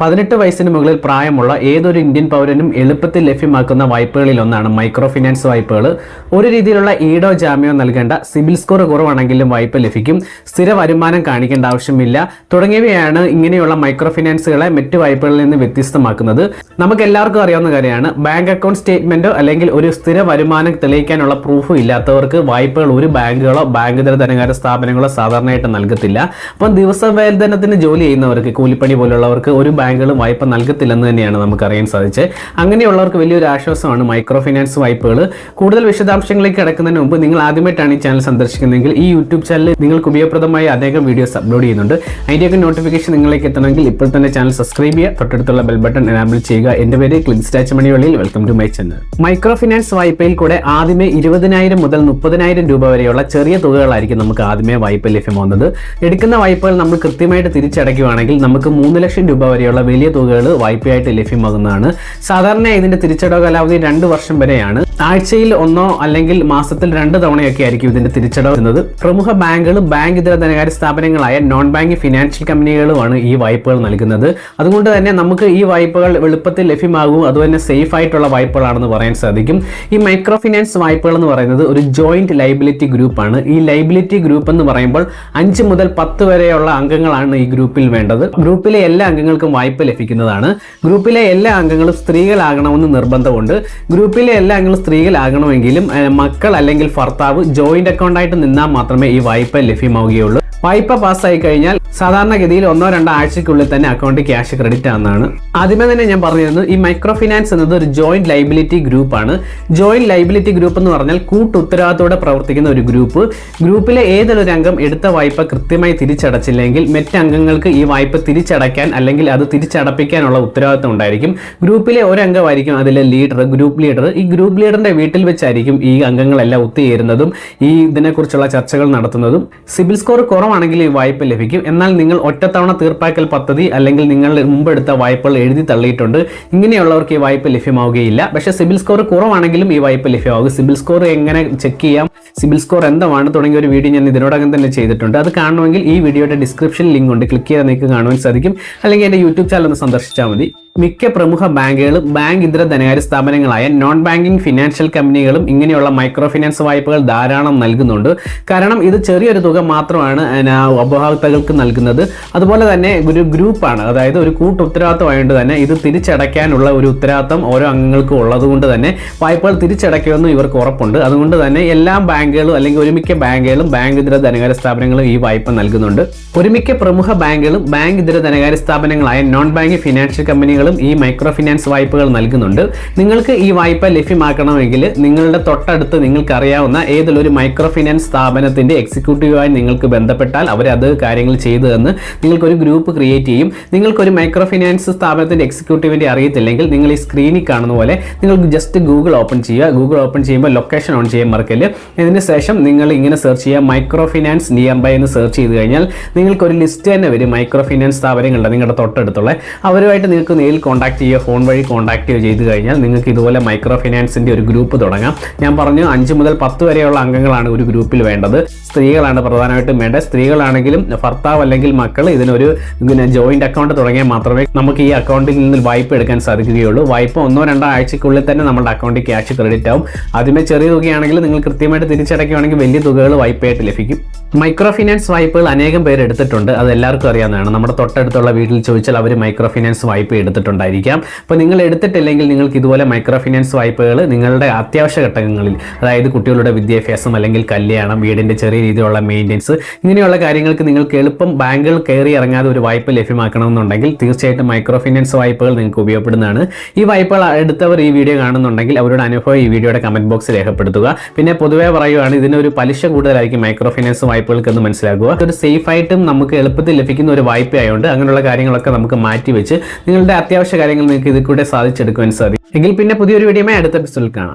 പതിനെട്ട് വയസ്സിന് മുകളിൽ പ്രായമുള്ള ഏതൊരു ഇന്ത്യൻ പൗരനും എളുപ്പത്തിൽ ലഭ്യമാക്കുന്ന വായ്പകളിൽ ഒന്നാണ് മൈക്രോ ഫിനാൻസ് വായ്പകൾ ഒരു രീതിയിലുള്ള ഈടോ ജാമ്യോ നൽകേണ്ട സിബിൽ സ്കോർ കുറവാണെങ്കിലും വായ്പ ലഭിക്കും. സ്ഥിര വരുമാനം കാണിക്കേണ്ട ആവശ്യമില്ല. തുടങ്ങിയവയാണ് ഇങ്ങനെയുള്ള മൈക്രോ ഫിനാൻസുകളെ മറ്റു വായ്പകളിൽ നിന്ന് വ്യത്യസ്തമാക്കുന്നത്. നമുക്ക് എല്ലാവർക്കും അറിയാവുന്ന കാര്യമാണ്. ബാങ്ക് അക്കൗണ്ട് സ്റ്റേറ്റ്മെന്റോ അല്ലെങ്കിൽ ഒരു സ്ഥിര വരുമാനം തെളിയിക്കാനുള്ള പ്രൂഫ് ഇല്ലാത്തവർക്ക് വായ്പകൾ ഒരു ബാങ്കുകളോ ബാങ്ക് ഇതര ധനകാര്യ സ്ഥാപനങ്ങളോ സാധാരണയായിട്ട് നൽകത്തില്ല. അപ്പം ദിവസ വേതനത്തിന് ജോലി ചെയ്യുന്നവർക്ക് കൂലിപ്പണി പോലുള്ളവർക്ക് ഒരു ബാങ്കുകളും വായ്പ നൽകത്തില്ലെന്ന് തന്നെയാണ് നമുക്കറിയാൻ സാധിച്ചത്. അങ്ങനെയുള്ളവർക്ക് വലിയൊരു ആശ്വാസമാണ് മൈക്രോ ഫിനാൻസ് വായ്പകൾ കൂടുതൽ വിശദാംശങ്ങളിലേക്ക് കിടക്കുന്നതിന് മുമ്പ് നിങ്ങൾ ആദ്യമായിട്ടാണ് ഈ ചാനൽ സന്ദർശിക്കുന്നതെങ്കിൽ ഈ യൂട്യൂബ് ചാനൽ നിങ്ങൾക്ക് ഉപയോഗപ്രദമായ അനേകം വീഡിയോസ് അപ്ലോഡ് ചെയ്യുന്നുണ്ട്. അതിന്റെയൊക്കെ നോട്ടിഫിക്കേഷൻ നിങ്ങളിലേക്ക് എത്തണമെങ്കിൽ ഇപ്പോൾ തന്നെ ചാനൽ സബ്സ്ക്രൈബ് ചെയ്യുക തൊട്ടടുത്തുള്ള ബെൽ ബട്ടൺ എനാബിൾ ചെയ്യുക. എന്റെ പേര് ക്ലിൻസ് ടാച്ച് മണിവള്ളിയിൽ welcome to my channel micro finance വായ്പയിൽ കൂടെ ആദ്യമേ ഇരുപതിനായിരം മുതൽ മുപ്പതിനായിരം രൂപ വരെയുള്ള ചെറിയ തുകകളായിരിക്കും നമുക്ക് ആദ്യമേ വായ്പ ലഭ്യമാവുന്നത് എടുക്കുന്ന വായ്പകൾ നമ്മൾ കൃത്യമായിട്ട് തിരിച്ചടയ്ക്കുകയാണെങ്കിൽ നമുക്ക് മൂന്ന് ലക്ഷം രൂപ വരെയുള്ള വലിയ തുകകൾ വായ്പയായിട്ട് ലഭ്യമാകുന്നതാണ്. സാധാരണ ഇതിന്റെ തിരിച്ചടവ് കാലാവധി രണ്ട് വർഷം വരെയാണ്. ആഴ്ചയിൽ ഒന്നോ അല്ലെങ്കിൽ മാസത്തിൽ രണ്ട് തവണയൊക്കെ ആയിരിക്കും ഇതിന്റെ തിരിച്ചടവ് വരുന്നത്. പ്രമുഖ ബാങ്കുകളും ബാങ്ക് ഇതര ധനകാര്യ സ്ഥാപനങ്ങളായ നോൺ ബാങ്ക് ഫിനാൻഷ്യൽ കമ്പനികളുമാണ് ഈ വായ്പകൾ നൽകുന്നത്. അതുകൊണ്ട് തന്നെ നമുക്ക് ഈ വായ്പകൾ എളുപ്പത്തിൽ ലഭ്യമാകും. അതുതന്നെ സേഫ് ആയിട്ടുള്ള വായ്പകളാണെന്ന് പറയാൻ സാധിക്കും. ഈ മൈക്രോ ഫിനാൻസ് വായ്പകൾ എന്ന് പറയുന്നത് ഒരു ജോയിന്റ് ലൈബിലിറ്റി ഗ്രൂപ്പാണ് ഈ ലൈബിലിറ്റി ഗ്രൂപ്പ് എന്ന് പറയുമ്പോൾ അഞ്ച് മുതൽ പത്ത് വരെയുള്ള അംഗങ്ങളാണ് ഈ ഗ്രൂപ്പിൽ വേണ്ടത്. ഗ്രൂപ്പിലെ എല്ലാ അംഗങ്ങൾക്കും വായ്പ ലഭിക്കുന്നതാണ്. ഗ്രൂപ്പിലെ എല്ലാ അംഗങ്ങളും സ്ത്രീകളാകണമെന്ന് നിർബന്ധമുണ്ട്. ഗ്രൂപ്പിലെ എല്ലാ അംഗങ്ങളും സ്ത്രീകളാകണമെങ്കിലും മക്കൾ അല്ലെങ്കിൽ ഭർത്താവ് ജോയിന്റ് അക്കൗണ്ടായിട്ട് നിന്നാൽ മാത്രമേ ഈ വായ്പ ലഭ്യമാവുകയുള്ളൂ. വായ്പ പാസ്സായി കഴിഞ്ഞാൽ സാധാരണഗതിയിൽ ഒന്നോ രണ്ടോ ആഴ്ചയ്ക്കുള്ളിൽ തന്നെ അക്കൗണ്ട് ക്യാഷ് ക്രെഡിറ്റ് ആണെന്നാണ്. ആദ്യമേ തന്നെ ഞാൻ പറഞ്ഞിരുന്നു ഈ മൈക്രോ ഫിനാൻസ് എന്നത് ഒരു ജോയിന്റ് ലൈബിലിറ്റി ആണ്. ജോയിന്റ് ലൈബിലിറ്റി ഗ്രൂപ്പ് എന്ന് പറഞ്ഞാൽ കൂട്ട് ഉത്തരവാദിത്തോടെ പ്രവർത്തിക്കുന്ന ഒരു ഗ്രൂപ്പ് ഗ്രൂപ്പിലെ ഏതൊരു അംഗം എടുത്ത വായ്പ കൃത്യമായി തിരിച്ചടച്ചില്ലെങ്കിൽ മറ്റംഗങ്ങൾക്ക് ഈ വായ്പ തിരിച്ചടയ്ക്കാൻ അല്ലെങ്കിൽ അത് തിരിച്ചടപ്പിക്കാനുള്ള ഉത്തരവാദിത്തം ഉണ്ടായിരിക്കും. ഗ്രൂപ്പിലെ ഒരു അംഗമായിരിക്കും അതിലെ ലീഡർ ഗ്രൂപ്പ് ലീഡർ ഈ ഗ്രൂപ്പ് ലീഡറിന്റെ വീട്ടിൽ വെച്ചായിരിക്കും ഈ അംഗങ്ങളെല്ലാം ഒത്തുചേരുന്നതും ഈ ഇതിനെക്കുറിച്ചുള്ള ചർച്ചകൾ നടത്തുന്നതും. സിബിൽ സ്കോർ കുറവാണെങ്കിൽ ഈ വായ്പ ലഭിക്കും. എന്നാൽ നിങ്ങൾ ഒറ്റത്തവണ തീർപ്പാക്കൽ പദ്ധതി അല്ലെങ്കിൽ നിങ്ങൾ മുമ്പെടുത്ത വായ്പകൾ എഴുതി തള്ളിയിട്ടുണ്ട്. ഇങ്ങനെയുള്ളവർക്ക് ഈ വായ്പ ലഭ്യമാവുകയില്ല. പക്ഷേ സിബിൽ സ്കോർ കുറവാണെങ്കിലും ഈ വായ്പ ലഭ്യമാകും. സിബിൽ സ്കോർ എങ്ങനെ ചെക്ക് ചെയ്യാം? സിബിൽ സ്കോർ എന്താണ്? തുടങ്ങിയ ഒരു വീഡിയോ ഞാൻ ഇതിനോടകം തന്നെ ചെയ്തിട്ടുണ്ട്. അത് കാണണമെങ്കിൽ ഈ വീഡിയോയുടെ ഡിസ്ക്രിപ്ഷൻ ലിങ്ക് ഉണ്ട്. ക്ലിക്ക് ചെയ്താൽ നിങ്ങൾക്ക് കാണുവാൻ സാധിക്കും. അല്ലെങ്കിൽ എന്റെ യൂട്യൂബ് ചാനൽ ഒന്ന് സന്ദർശിച്ചാൽ മതി. മിക്ക പ്രമുഖ ബാങ്കുകളും ബാങ്ക് ഇതര ധനകാര്യ സ്ഥാപനങ്ങളായ നോൺ ബാങ്കിംഗ് ഫിനാൻഷ്യൽ കമ്പനികളും ഇങ്ങനെയുള്ള മൈക്രോ ഫിനാൻസ് വായ്പകൾ ധാരാളം നൽകുന്നുണ്ട്. കാരണം ഇത് ചെറിയൊരു തുക മാത്രമാണ് ഉപഭോക്താക്കൾക്ക് നൽകുന്നത്. അതുപോലെ തന്നെ ഒരു ഗ്രൂപ്പാണ് അതായത് ഒരു കൂട്ട ഉത്തരവാദിത്തമായതുകൊണ്ട് തന്നെ ഇത് തിരിച്ചടയ്ക്കാനുള്ള ഒരു ഉത്തരവാദിത്തം ഓരോ അംഗങ്ങൾക്കും ഉള്ളതുകൊണ്ട് തന്നെ വായ്പകൾ തിരിച്ചടയ്ക്കുമെന്നും ഇവർക്ക് ഉറപ്പുണ്ട്. അതുകൊണ്ട് തന്നെ എല്ലാ ബാങ്കുകളും അല്ലെങ്കിൽ ഒരുമിക്ക ബാങ്കുകളും ബാങ്ക് ഇതര ധനകാര്യ സ്ഥാപനങ്ങളും ഈ വായ്പ നൽകുന്നുണ്ട്. ഒരുമിക്ക പ്രമുഖ ബാങ്കുകളും ബാങ്ക് ഇതര ധനകാര്യ സ്ഥാപനങ്ങളായ നോൺ ബാങ്ക് ഫിനാൻഷ്യൽ കമ്പനികളും ഈ മൈക്രോ ഫിനാൻസ് വായ്പകൾ നൽകുന്നുണ്ട്. നിങ്ങൾക്ക് ഈ വായ്പ ലഭ്യമാക്കണമെങ്കിൽ നിങ്ങളുടെ തൊട്ടടുത്ത് നിങ്ങൾക്ക് അറിയാവുന്ന ഏതെങ്കിലും ഒരു മൈക്രോ ഫിനാൻസ് സ്ഥാപനത്തിന്റെ എക്സിക്യൂട്ടീവായി നിങ്ങൾക്ക് ബന്ധപ്പെട്ടാൽ അവർ അത് കാര്യങ്ങൾ ചെയ്തു തന്ന് നിങ്ങൾക്കൊരു ഗ്രൂപ്പ് ക്രിയേറ്റ് ചെയ്യും. നിങ്ങൾക്കൊരു മൈക്രോ ഫിനാൻസ് സ്ഥാപനത്തിന്റെ എക്സിക്യൂട്ടീവിന്റെ അറിയത്തില്ലെങ്കിൽ നിങ്ങൾ ഈ സ്ക്രീനിൽ കാണുന്ന പോലെ നിങ്ങൾക്ക് ജസ്റ്റ് ഗൂഗിൾ ഓപ്പൺ ചെയ്യുക. ഗൂഗിൾ ഓപ്പൺ ചെയ്യുമ്പോൾ ലൊക്കേഷൻ ഓൺ ചെയ്യാൻ മറക്കൽ ഇതിന് ശേഷം നിങ്ങൾ ഇങ്ങനെ സെർച്ച് ചെയ്യുക. മൈക്രോ ഫിനാൻസ് നിയർ ബൈ എന്ന് സെർച്ച് ചെയ്ത് കഴിഞ്ഞാൽ നിങ്ങൾക്കൊരു ലിസ്റ്റ് തന്നെ വരും മൈക്രോ ഫിനാൻസ് സ്ഥാപനങ്ങളുടെ നിങ്ങളുടെ തൊട്ടടുത്തുള്ള. അവരുമായിട്ട് നിങ്ങൾക്ക് നേരിൽ കോൺടാക്ട് ചെയ്യുക ഫോൺ വഴി കോൺടാക്ട് ചെയ്യുക ചെയ്ത് കഴിഞ്ഞാൽ നിങ്ങൾക്ക് ഇതുപോലെ മൈക്രോ ഫിനാൻസിന്റെ ഒരു ഗ്രൂപ്പ് തുടങ്ങാം. ഞാൻ പറഞ്ഞു അഞ്ച് മുതൽ പത്ത് വരെയുള്ള അംഗങ്ങളാണ് ഒരു ഗ്രൂപ്പിൽ വേണ്ടത്. സ്ത്രീകളാണ് പ്രധാനമായിട്ടും വേണ്ടത്. സ്ത്രീകളാണെങ്കിലും ഭർത്താവ് അല്ലെങ്കിൽ മക്കൾ ഇതിനൊരു പിന്നെ ജോയിന്റ് അക്കൗണ്ട് തുടങ്ങിയാൽ മാത്രമേ നമുക്ക് ഈ അക്കൗണ്ടിൽ നിന്ന് വായ്പ എടുക്കാൻ സാധിക്കുകയുള്ളൂ. വായ്പ ഒന്നോ രണ്ടോ ആഴ്ചക്കുള്ളിൽ തന്നെ നമ്മുടെ അക്കൗണ്ടിൽ ക്യാഷ് ക്രെഡിറ്റ് ആവും. ആദ്യമേ ചെറിയ തുകയാണെങ്കിൽ നിങ്ങൾ കൃത്യമായിട്ട് തിരിച്ചടയ്ക്കുകയാണെങ്കിൽ വലിയ തുകകൾ വായ്പയായിട്ട് ലഭിക്കും. മൈക്രോ ഫിനാൻസ് വായ്പകൾ അനേകം പേര് എടുത്തിട്ടുണ്ട്. അത് എല്ലാവർക്കും അറിയാവുന്നതാണ്. നമ്മുടെ തൊട്ടടുത്തുള്ള വീട്ടിൽ ചോദിച്ചാൽ അവർ മൈക്രോ ഫിനാൻസ് വായ്പ എടുത്തിട്ടുണ്ടായിരിക്കാം അപ്പോൾ നിങ്ങൾ എടുത്തിട്ടില്ലെങ്കിൽ നിങ്ങൾക്ക് ഇതുപോലെ മൈക്രോ ഫിനാൻസ് വായ്പകൾ നിങ്ങളുടെ അത്യാവശ്യ ഘട്ടങ്ങളിൽ അതായത് കുട്ടികളുടെ വിദ്യാഭ്യാസം അല്ലെങ്കിൽ കല്യാണം വീടിന്റെ ചെറിയ രീതിയിലുള്ള മെയിന്റെനൻസ് ഇങ്ങനെയുള്ള കാര്യങ്ങൾക്ക് നിങ്ങൾക്ക് എളുപ്പം ബാങ്കുകൾ കയറി ഇറങ്ങാതെ ഒരു വായ്പ ലഭ്യമാക്കണമെന്നുണ്ടെങ്കിൽ തീർച്ചയായിട്ടും മൈക്രോ ഫിനാൻസ് വായ്പകൾ നിങ്ങൾക്ക് ഉപയോഗപ്പെടുന്നതാണ്. ഈ വായ്പകൾ എടുത്തവർ ഈ വീഡിയോ കാണുന്നുണ്ടെങ്കിൽ അവരുടെ അനുഭവം ഈ വീഡിയോയുടെ കമന്റ് ബോക്സിൽ രേഖപ്പെടുത്തുക. പിന്നെ പൊതുവേ പറയുകയാണ് ഇതിനൊരു പലിശ കൂടുതലായിരിക്കും മൈക്രോ ഫിനാൻസ് വായ്പകൾക്ക് എന്ന് മനസ്സിലാക്കുക. ഒരു സേഫ് ആയിട്ടും നമുക്ക് എളുപ്പത്തിൽ ലഭിക്കുന്ന ഒരു വായ്പ ആയതുകൊണ്ട് അങ്ങനെയുള്ള കാര്യങ്ങളൊക്കെ നമുക്ക് മാറ്റി വെച്ച് നിങ്ങളുടെ അത്യാവശ്യ കാര്യങ്ങൾ നിങ്ങൾക്ക് ഇതിൽ കൂടെ സാധിച്ചെടുക്കുവാൻ സാധിക്കും. എങ്കിൽ പിന്നെ പുതിയൊരു വീഡിയോമായി അടുത്ത എപ്പിസോഡിൽ കാണാം.